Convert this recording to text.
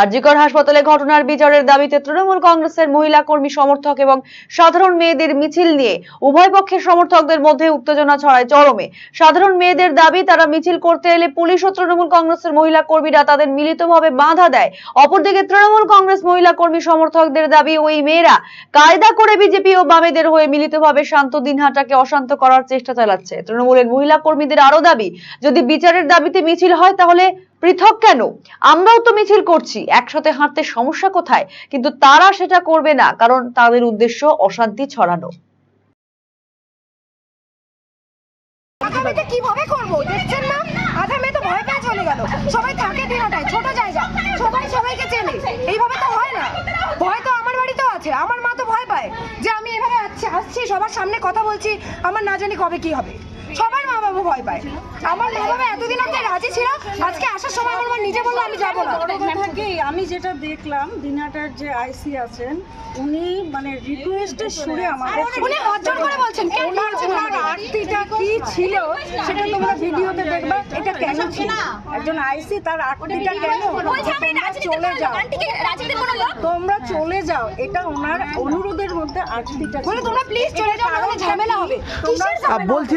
আরজিকর হাসপাতালে ঘটনার বিচারের দাবিতে তৃণমূল কংগ্রেসের মহিলা কর্মী সমর্থক এবং সাধারণ মেয়েদের মিছিল নিয়ে উভয় পক্ষের সমর্থকদের মধ্যে উত্তেজনা ছড়ায় চরমে। সাধারণ মেয়েদের দাবি, তারা মিছিল করতে এলে পুলিশ ও তৃণমূল কংগ্রেসের মহিলা কর্মীরা তাদের মিলিতভাবে বাধা দেয়। অপরদিকে তৃণমূল কংগ্রেস মহিলা কর্মী সমর্থকদের দাবি, ওই মেয়েরা কায়দা করে বিজেপি ও বামেদের হয়ে মিলিতভাবে শান্ত দিনহাটাকে অশান্ত করার চেষ্টা চালাচ্ছে। তৃণমূলের মহিলা কর্মীদের আরও দাবি, যদি বিচারের দাবিতে মিছিল হয় তাহলে পৃথক কেন? আমরাও তো মিছিল করছি। একসাথে হাঁটতে সমস্যা কোথায়? কিন্তু তারা সেটা করবে না, কারণ তাদের উদ্দেশ্য অশান্তি ছড়ানো। কীভাবে করব? দেখছেন না? আধা মেয়ে তো ভয় পেয়ে চলে গেল। সবাই থাকে দিনটায়, ছোট জায়গা। সবাই সবাইকে চেনে। এইভাবে তো হয় না। ভয় তো আমার বাড়িতেও আছে। আমার মা তো ভয় পায় যে আমি এভাবে আসছি, সবার সামনে কথা বলছি। আমার না জানি কবে কি হবে। সবার মা বাবা ভয় পায়। আমার মা বাবা এতদিন অব্দি রাজি ছিল আজকে আসার সময় আমার মা নিজে বলল আমি যাব না। আমি যেটা দেখলাম দিনাটার যে আইসি আছেন উনি মানে রিকোয়েস্টের সুরে আমাদের উনি অর্জন করে বলছেন কেন ওনার ওনার আরতিটা কি ছিল সেটা তোমরা ভিডিওতে দেখবে এটা কেন ছিল? একজন আইসি তার আরতিটা কেন চলে যাও। তোমরা চলে যাও এটা ওনার অনুরোধের মধ্যে আরতিটা বলে তোমরা প্লিজ চলে যাও ঝামেলা হবে। বলছিলাম